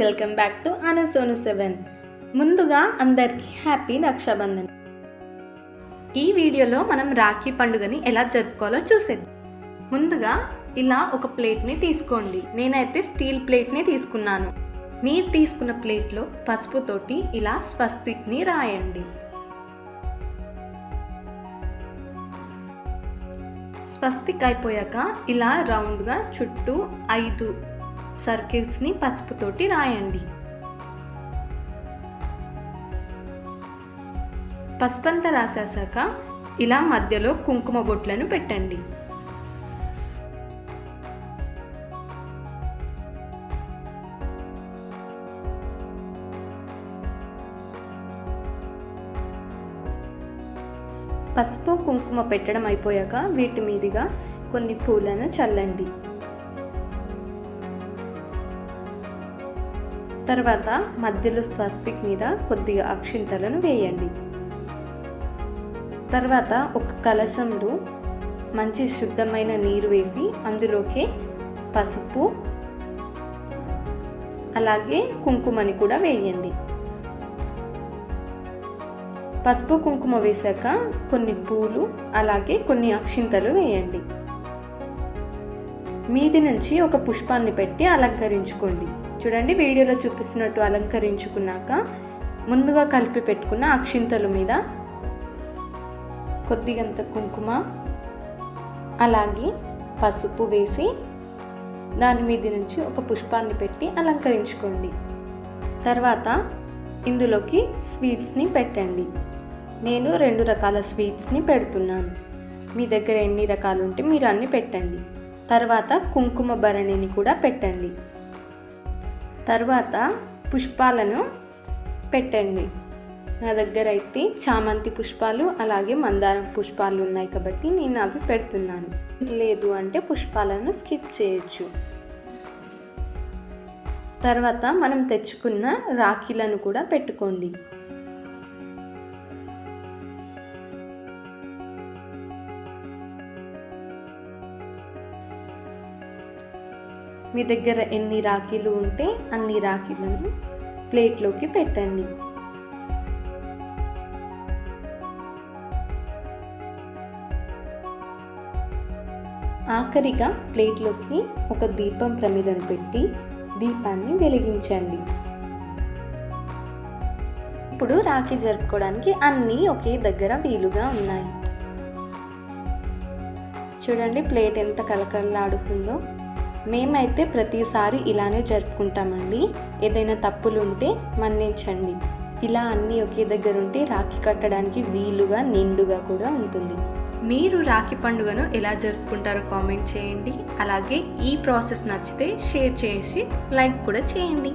Welcome back to అనసోను seven. ముందుగా అందరికీ హ్యాపీ రక్షాబంధన్. ఈ వీడియోలో మనం రాఖీ పండుగని ఎలా జరుపుకోవాలో చూసేది ముందుగా ఇలా ఒక ప్లేట్ని తీసుకోండి. నేనైతే స్టీల్ ప్లేట్ని తీసుకున్నాను. మీరు తీసుకున్న ప్లేట్లో పసుపుతోటి ఇలా స్వస్తిక్ని రాయండి. స్వస్తిక్ అయిపోయాక ఇలా రౌండ్గా చుట్టూ ఐదు సర్కిల్స్ని పసుపుతోటి రాయండి. పసుపంతా రాసేసాక ఇలా మధ్యలో కుంకుమ బొట్లను పెట్టండి. పసుపు కుంకుమ పెట్టడం అయిపోయాక వీటి మీదుగా కొన్ని పూలను చల్లండి. తర్వాత మధ్యలో స్వస్తిక్ మీద కొద్దిగా అక్షింతలను వేయండి. తర్వాత ఒక కలశంలో మంచి శుద్ధమైన నీరు వేసి అందులోకి పసుపు అలాగే కుంకుమని కూడా వేయండి. పసుపు కుంకుమ వేశాక కొన్ని పూలు అలాగే కొన్ని అక్షింతలు వేయండి. మీది నుంచి ఒక పుష్పాన్ని పెట్టి అలంకరించుకోండి. చూడండి వీడియోలో చూపిస్తున్నట్టు అలంకరించుకున్నాక ముందుగా కలిపి పెట్టుకున్న అక్షింతల మీద కొద్దిగంత కుంకుమ అలాగే పసుపు వేసి దాని మీద నుంచి ఒక పుష్పాన్ని పెట్టి అలంకరించుకోండి. తర్వాత ఇందులోకి స్వీట్స్ని పెట్టండి. నేను రెండు రకాల స్వీట్స్ని పెడుతున్నాను. మీ దగ్గర ఎన్ని రకాలు ఉంటే మీరు అన్ని పెట్టండి. తర్వాత కుంకుమ భరణిని కూడా పెట్టండి. తర్వాత పుష్పాలను పెట్టండి. నా దగ్గర అయితే చామంతి పుష్పాలు అలాగే మందారం పుష్పాలు ఉన్నాయి కాబట్టి నేను అవి పెడుతున్నాను. లేదు అంటే పుష్పాలను స్కిప్ చేయొచ్చు. తర్వాత మనం తెచ్చుకున్న రాఖీలను కూడా పెట్టుకోండి. మీ దగ్గర ఎన్ని రాఖీలు ఉంటే అన్ని రాఖీలను ప్లేట్లోకి పెట్టండి. ఆఖరిగా ప్లేట్లోకి ఒక దీపం ప్రమిదను పెట్టి దీపాన్ని వెలిగించండి. ఇప్పుడు రాఖీ జరుపుకోవడానికి అన్నీ ఒకే దగ్గర వీలుగా ఉన్నాయి. చూడండి ప్లేట్ ఎంత కలకలలాడుతుందో మేమైతే ప్రతిసారి ఇలానే జరుపుకుంటామండి. ఏదైనా తప్పులు ఉంటే మన్నించండి. ఇలా అన్నీ ఒకే దగ్గర ఉంటే రాఖీ కట్టడానికి వీలుగా నిండుగా కూడా ఉంటుంది. మీరు రాఖీ పండుగను ఎలా జరుపుకుంటారో కామెంట్ చేయండి. అలాగే ఈ ప్రాసెస్ నచ్చితే షేర్ చేసి లైక్ కూడా చేయండి.